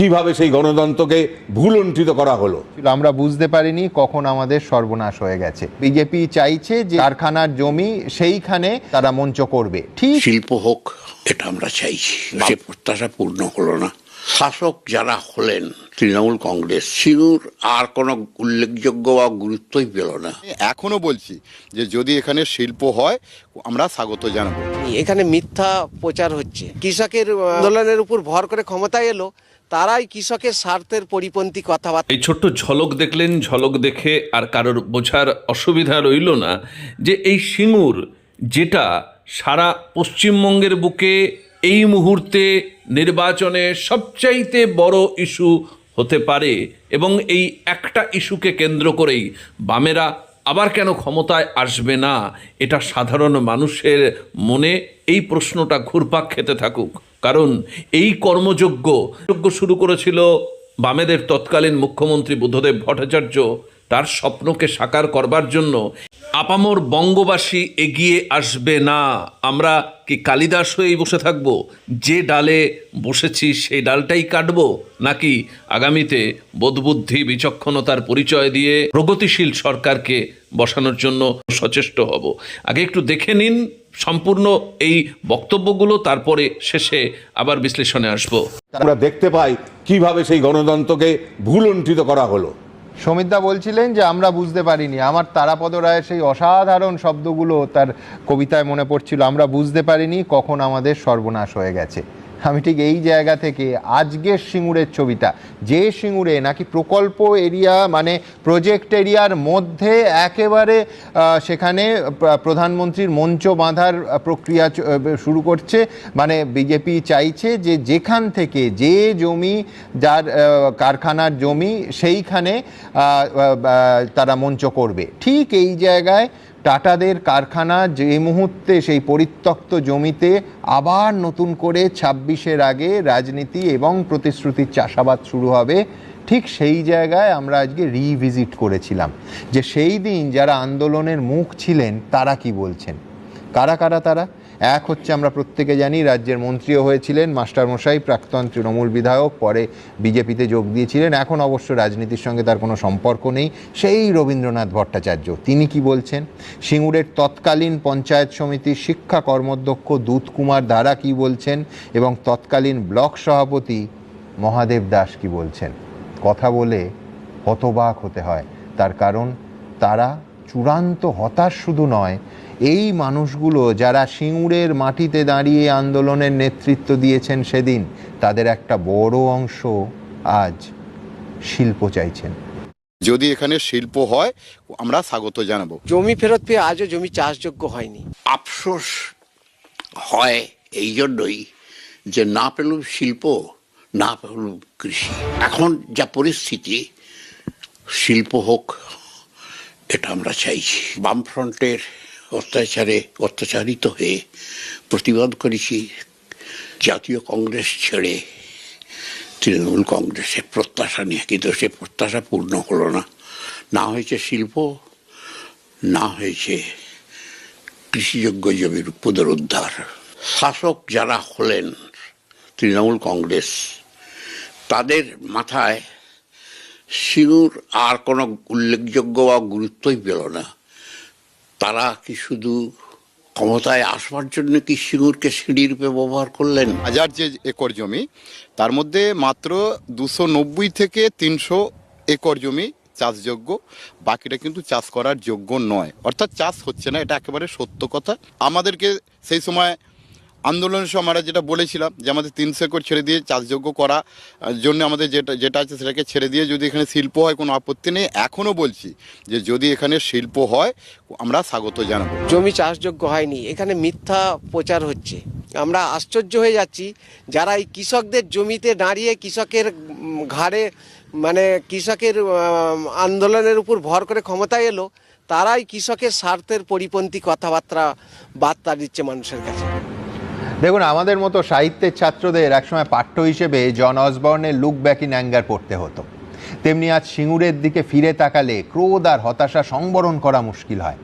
কীভাবে সেই গণতন্ত্রকে ভুলুণ্ঠিত করা হলো? আমরা বুঝতে পারিনি কখন আমাদের সর্বনাশ হয়ে গেছে। বিজেপি চাইছে যে কারখানার জমি সেইখানে তারা মঞ্চ করবে। ঠিক শিল্প হোক এটা আমরা চাইছি। সে প্রত্যাশা পূর্ণ হলো না। শাসক যারা হলেন তৃণমূল কংগ্রেস সিঙ্গুর আর কোনো উল্লেখযোগ্য বা গুরুত্বই পেল না। এখনও বলছি যে যদি এখানে শিল্প হয় আমরা স্বাগত জানাব। এখানে মিথ্যা প্রচার হচ্ছে। কৃষকের আন্দোলনের উপর ভর করে ক্ষমতায় এলো। তারাই কৃষকের স্বার্থের পরিপন্থী কথাবার্তা। এই ছোট্ট ঝলক দেখলেন, ঝলক দেখে আর কারোর বোঝার অসুবিধা রইল না যে এই সিঙ্গুর যেটা সারা পশ্চিমবঙ্গের বুকে এই মুহূর্তে নির্বাচনে সবচাইতে বড় ইস্যু হতে পারে এবং এই একটা ইস্যুকে কেন্দ্র করেই বামেরা আবার কেন ক্ষমতায় আসবে না? এটা সাধারণ মানুষের মনে এই প্রশ্নটা ঘুরপাক খেতে থাকুক। কারণ এই কর্মযজ্ঞ, যজ্ঞ শুরু করেছিল বামেদের তৎকালীন মুখ্যমন্ত্রী বুদ্ধদেব ভট্টাচার্য। তার স্বপ্নকে সাকার করবার জন্য আপামর বঙ্গবাসী এগিয়ে আসবে না। আমরা কি কালিদাস হয়েই বসে থাকব? যে ডালে বসেছি সেই ডালটাই কাটব? নাকি আগামীতে বোধবুদ্ধি, বিচক্ষণতার পরিচয় দিয়ে প্রগতিশীল সরকারকে বসানোর জন্য সচেষ্ট হব? আগে একটু দেখে নিন সম্পূর্ণ এই বক্তব্যগুলো, তারপরে শেষে আবার বিশ্লেষণে আসব। আমরা দেখতে পাই কীভাবে সেই গণতন্ত্রকে ভুলুণ্ঠিত করা হলো। সমিতদা বলছিলেন যে আমরা বুঝতে পারিনি। আমার তারাপদ রায়ের সেই অসাধারণ শব্দগুলো তার কবিতায় মনে পড়ছিল। আমরা বুঝতে পারিনি কখন আমাদের সর্বনাশ হয়ে গেছে। আমি ঠিক এই জায়গা থেকে আজকের সিঙ্গুরের ছবিটা। যে সিঙ্গুরে নাকি প্রকল্প এরিয়া মানে প্রজেক্ট এরিয়ার মধ্যে একেবারে সেখানে প্রধানমন্ত্রীর মঞ্চ বাঁধার প্রক্রিয়া শুরু করছে। মানে বিজেপি চাইছে যে যেখান থেকে যে জমি যার কারখানার জমি সেইখানে তারা মঞ্চ করবে। ঠিক এই জায়গায় টাটাদের কারখানা যে মুহূর্তে সেই পরিত্যক্ত জমিতে আবার নতুন করে ছাব্বিশের আগে রাজনীতি এবং প্রতিশ্রুতির চাষাবাদ শুরু হবে, ঠিক সেই জায়গায় আমরা আজকে রিভিজিট করেছিলাম যে সেই দিন যারা আন্দোলনের মুখ ছিলেন তারা কি বলছেন? কারা কারা তারা? এক হচ্ছে আমরা প্রত্যেকে জানি রাজ্যের মন্ত্রীও হয়েছিলেন, মাস্টারমশাই, প্রাক্তন তৃণমূল বিধায়ক, পরে বিজেপিতে যোগ দিয়েছিলেন, এখন অবশ্য রাজনীতির সঙ্গে তার কোনো সম্পর্ক নেই। সেই রবীন্দ্রনাথ ভট্টাচার্য, তিনি কি বলছেন? সিঙ্গুরের তৎকালীন পঞ্চায়েত সমিতির শিক্ষা কর্মধ্যক্ষ দুধ কুমার ধারা কি বলছেন? এবং তৎকালীন ব্লক সভাপতি মহাদেব দাস কি বলছেন? কথা বলে হতবাক হতে হয়। তার কারণ, তারা চূড়ান্ত হতাশ শুধু নয় এই মানুষগুলো যারা সিঙ্গুরের মাটিতে দাঁড়িয়ে আন্দোলনের নেতৃত্ব দিয়েছেন সেদিন তাদের একটা বড় অংশ আজ শিল্প চাইছেন। যদি এখানে শিল্প হয় আমরা স্বাগত জানাব। জমি ফেরত পেয়ে আজও জমি চাষযোগ্য হয়নি। আফসোস হয় এই জন্যই যে না পেলুম শিল্প না পেলুম কৃষি। এখন যা পরিস্থিতি শিল্প হোক এটা আমরা চাইছি। বামফ্রন্টের অত্যাচারে অত্যাচারিত হয়ে প্রতিবাদ করেছি জাতীয় কংগ্রেস ছেড়ে। তৃণমূল কংগ্রেসের প্রত্যাশা নিয়ে কিন্তু সে প্রত্যাশা পূর্ণ হলো না। না হয়েছে শিল্প, না হয়েছে কৃষিযোগ্য জমির পুনরুদ্ধার। শাসক যারা হলেন তৃণমূল কংগ্রেস, তাদের মাথায় সিঙ্গুর আর কোনো উল্লেখযোগ্য বা গুরুত্বই পেল না। তারা কি শুধু ক্ষমতায় আসবার জন্য কি সিঙ্গুরকে সিঁড়ি রূপে ব্যবহার করলেন? হাজার যে একর জমি, তার মধ্যে মাত্র দুশো নব্বই থেকে তিনশো একর জমি চাষযোগ্য, বাকিটা কিন্তু চাষ করার যোগ্য নয়। অর্থাৎ চাষ হচ্ছে না, এটা একেবারে সত্য কথা। আমাদেরকে সেই সময় আন্দোলনের সময় আমরা যেটা বলেছিলাম যে আমাদের তিনশো একর ছেড়ে দিয়ে চাষযোগ্য করা জন্য আমাদের যেটা যেটা আছে সেটাকে ছেড়ে দিয়ে যদি এখানে শিল্প হয়, কোনো আপত্তি নেই। এখনও বলছি যে যদি এখানে শিল্প হয়, আমরা স্বাগত জানাব। জমি চাষযোগ্য হয়নি। এখানে মিথ্যা প্রচার হচ্ছে। আমরা আশ্চর্য হয়ে যাচ্ছি যারা এই কৃষকদের জমিতে দাঁড়িয়ে কৃষকের ঘাড়ে মানে কৃষকের আন্দোলনের উপর ভর করে ক্ষমতায় এলো, তারাই কৃষকের স্বার্থের পরিপন্থী কথাবার্তা বার্তা দিচ্ছে মানুষের কাছে। দেখুন, আমাদের মতো সাহিত্যের ছাত্রদের একসময় পাঠ্য হিসেবে জন অসবর্নের লুক ব্যাক ইন অ্যাঙ্গার পড়তে হতো। তেমনি আজ সিঙ্গুরের দিকে ফিরে তাকালে ক্রোধ আর হতাশা সংবরণ করা মুশকিল হয়।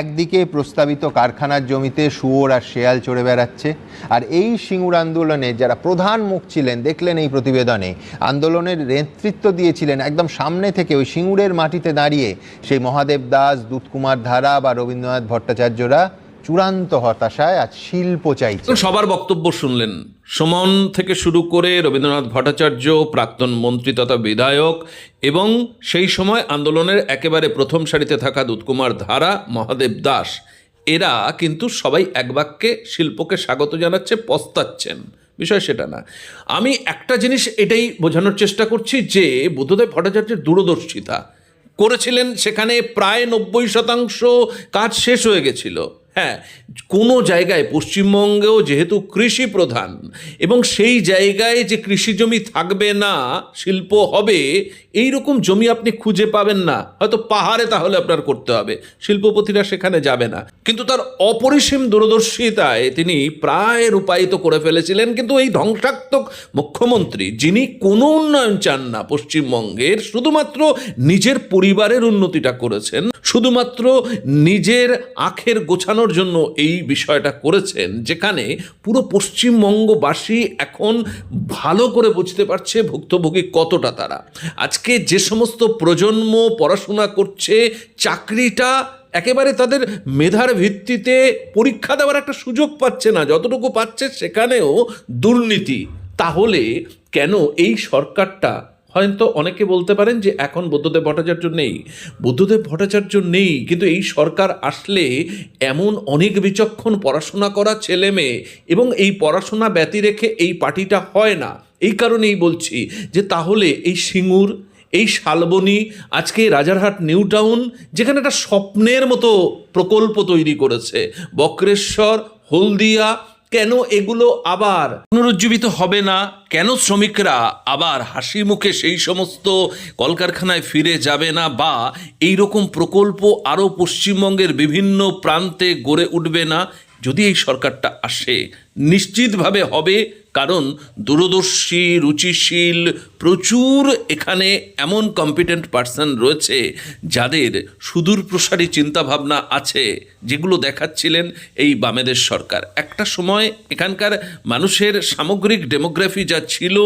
একদিকে প্রস্তাবিত কারখানার জমিতে শুয়োর আর শেয়াল চড়ে বেড়াচ্ছে, আর এই সিঙ্গুর আন্দোলনে যারা প্রধান মুখ ছিলেন, দেখলেন এই প্রতিবেদনে, আন্দোলনের নেতৃত্ব দিয়েছিলেন একদম সামনে থেকে ওই সিঙ্গুরের মাটিতে দাঁড়িয়ে সেই মহাদেব দাস, দুধকুমার ধারা বা রবীন্দ্রনাথ ভট্টাচার্যরা চূড়ান্ত হতাশায় আজ শিল্প চাইছে। সবার বক্তব্য শুনলেন। সুমন থেকে শুরু করে রবীন্দ্রনাথ ভট্টাচার্য, প্রাক্তন মন্ত্রী তথা বিধায়ক এবং সেই সময় আন্দোলনের একেবারে প্রথম সারিতে থাকা দুধকুমার ধারা, মহাদেব দাস, এরা কিন্তু সবাই এক বাক্যে শিল্পকে স্বাগত জানাচ্ছে, পস্তাচ্ছেন। বিষয় সেটা না। আমি একটা জিনিস এটাই বোঝানোর চেষ্টা করছি যে বুদ্ধদেব ভট্টাচার্যের দূরদর্শিতা। করেছিলেন সেখানে প্রায় নব্বই শতাংশ কাজ শেষ হয়ে গেছিল। হ্যাঁ কোনো জায়গায় পশ্চিমবঙ্গেও যেহেতু কৃষি প্রধান এবং সেই জায়গায় যে কৃষি জমি থাকবে না, শিল্প হবে এই রকম জমি আপনি খুঁজে পাবেন না। হয়তো পাহাড়ে তাহলে আপনার করতে হবে, শিল্পপতিরা সেখানে যাবে না। কিন্তু তার অপরিসীম দূরদর্শিতায় তিনি প্রায় রূপায়িত করে ফেলেছিলেন। কিন্তু এই ধ্বংসাত্মক মুখ্যমন্ত্রী, যিনি কোনো উন্নয়ন চান না পশ্চিমবঙ্গের, শুধুমাত্র নিজের পরিবারের উন্নতিটা করেছেন। শুধুমাত্র নিজের আখের গোছানোর জন্য এই বিষয়টা করেছেন, যেখানে পুরো পশ্চিমবঙ্গবাসী এখন ভালো করে বুঝতে পারছে ভুক্তভোগী কতটা তারা। আজকে যে সমস্ত প্রজন্ম পড়াশোনা করছে, চাকরিটা একেবারে তাদের মেধার ভিত্তিতে পরীক্ষা দেওয়ার একটা সুযোগ পাচ্ছে না, যতটুকু পাচ্ছে সেখানেও দুর্নীতি। তাহলে কেন এই সরকারটা হয়তো অনেকে বলতে পারেন যে এখন বুদ্ধদেব ভট্টাচার্য নেই। বুদ্ধদেব ভট্টাচার্য নেই, কিন্তু এই সরকার আসলে এমন অনেক বিচক্ষণ পড়াশোনা করা ছেলে মেয়ে এবং এই পড়াশোনা ব্যতি রেখে এই পার্টিটা হয় না। এই কারণেই বলছি যে তাহলে এই সিঙ্গুর, এই শালবনী, আজকে রাজারহাট নিউ টাউন, যেখানে একটা স্বপ্নের মতো প্রকল্প তৈরি করেছে। বক্রেশ্বর, হলদিয়া কেন এগুলো আবার পুনরুজ্জীবিত হবে না? কেন শ্রমিকরা আবার হাসি মুখে সেই সমস্ত কলকারখানায় ফিরে যাবে না বা এই রকম প্রকল্প আরও পশ্চিমবঙ্গের বিভিন্ন প্রান্তে গড়ে উঠবে না? যদি এই সরকারটা আসে, নিশ্চিতভাবে হবে কারণ দূরদর্শী, রুচিশীল, প্রচুর এখানে এমন কম্পিটেন্ট পার্সন রয়েছে যাদের সুদূর প্রসারী চিন্তাভাবনা আছে যেগুলো দেখাচ্ছিলেন এই বামেদের সরকার। একটা সময় এখানকার মানুষের সামগ্রিক ডেমোগ্রাফি যা ছিল,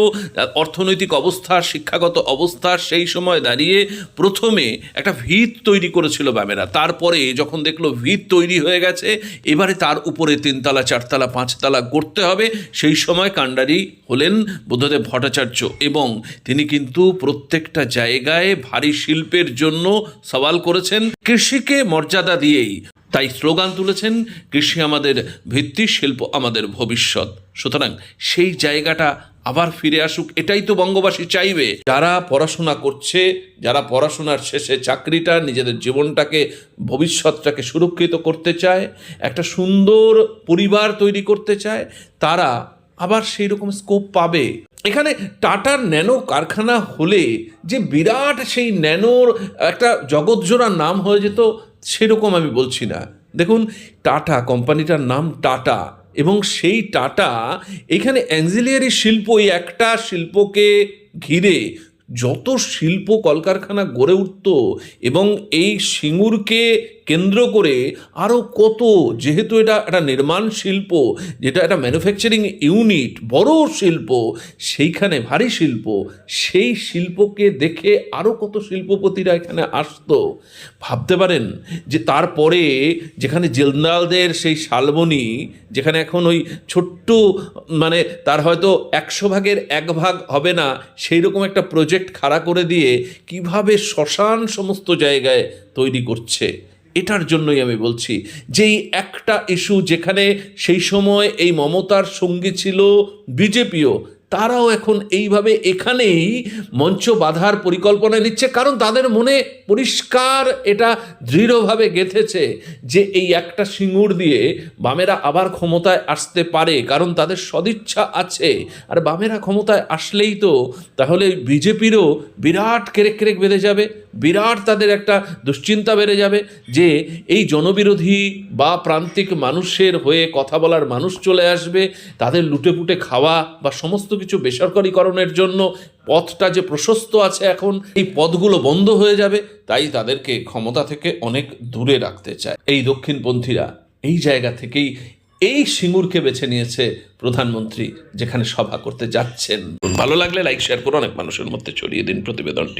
অর্থনৈতিক অবস্থা, শিক্ষাগত অবস্থা, সেই সময় দাঁড়িয়ে প্রথমে একটা ভিত তৈরি করেছিল বামেরা। তারপরে যখন দেখল ভিত তৈরি হয়ে গেছে, এবারে তার উপরে তিনতলা, চারতলা, পাঁচতলা করতে হবে। সেই সময় কাণ্ডারি হলেন বুদ্ধদেব ভট্টাচার্য এবং তিনি কিন্তু প্রত্যেকটা জায়গায় ভারী শিল্পের জন্য সওয়াল করেছেন। কৃষিকে মর্যাদা দিয়েই তাই স্লোগান তুলেছেন, কৃষি আমাদের ভিত্তি, শিল্প আমাদের ভবিষ্যৎ। সুতরাং সেই জায়গাটা আবার ফিরে আসুক, এটাই তো বঙ্গবাসী চাইবে। যারা পড়াশোনা করছে, যারা পড়াশোনার শেষে চাকরিটা, নিজেদের জীবনটাকে, ভবিষ্যৎটাকে সুরক্ষিত করতে চায়, একটা সুন্দর পরিবার তৈরি করতে চায়, তারা আবার সেই রকম স্কোপ পাবে। এখানে টাটার ন্যানো কারখানা হলে যে বিরাট সেই ন্যানোর একটা জগৎজোড়া নাম হয়ে যেত, সেরকম আমি বলছি না। দেখুন, টাটা, কোম্পানিটার নাম টাটা এবং সেই টাটা এখানে অ্যাঞ্জেলিয়ারি শিল্প, এই একটা শিল্পকে ঘিরে যত শিল্প কলকারখানা গড়ে উঠত এবং এই সিঙ্গুরকে কেন্দ্র করে আরও কত, যেহেতু এটা একটা নির্মাণ শিল্প, যেটা একটা ম্যানুফ্যাকচারিং ইউনিট বড় শিল্প, সেইখানে ভারী শিল্প, সেই শিল্পকে দেখে আরও কত শিল্পপতিরা এখানে আসতো। ভাবতে পারেন যে তারপরে যেখানে জেলদালদের সেই শালবনি, যেখানে এখন ওই ছোট্ট মানে তার হয়তো একশো ভাগের এক ভাগ হবে না সেই রকম একটা প্রজেক্ট খাড়া করে দিয়ে কীভাবে শ্মশান সমস্ত জায়গায় তৈরি করছে, এটার জন্যই আমি বলছি, যেই একটা ইস্যু যেখানে সেই সময় এই মমতার সঙ্গী ছিল বিজেপিও তারাও এখন এইভাবে এখানেই মঞ্চ বাধার পরিকল্পনা নিচ্ছে, কারণ তাদের মনে পরিষ্কার এটা দৃঢ়ভাবে গেঁথেছে যে এই একটা সিঙ্গুর দিয়ে বামেরা আবার ক্ষমতায় আসতে পারে, কারণ তাদের সদিচ্ছা আছে। আর বামেরা ক্ষমতায় আসলেই তো তাহলে বিজেপিরও বিরাট কেরেক কেরেক বেঁধে যাবে। বিরাট তাদের একটা দুশ্চিন্তা বেড়ে যাবে যে এই জনবিরোধী বা প্রান্তিক মানুষের হয়ে কথা বলার মানুষ চলে আসবে, তাদের লুটেপুটে খাওয়া বা সমস্ত কিছু বেসরকারীকরণের জন্য পথটা যে প্রশস্ত আছে এখন, এই পথগুলো বন্ধ হয়ে যাবে, তাই তাদেরকে ক্ষমতা থেকে অনেক দূরে রাখতে চায়। এই দক্ষিণপন্থীরা এই জায়গা থেকেই এই সিঙ্গুরকে বেছে নিয়েছে প্রধানমন্ত্রী, যেখানে সভা করতে যাচ্ছেন। ভালো লাগলে লাইক শেয়ার করে অনেক মানুষের মধ্যে ছড়িয়ে দিন প্রতিবেদনটি।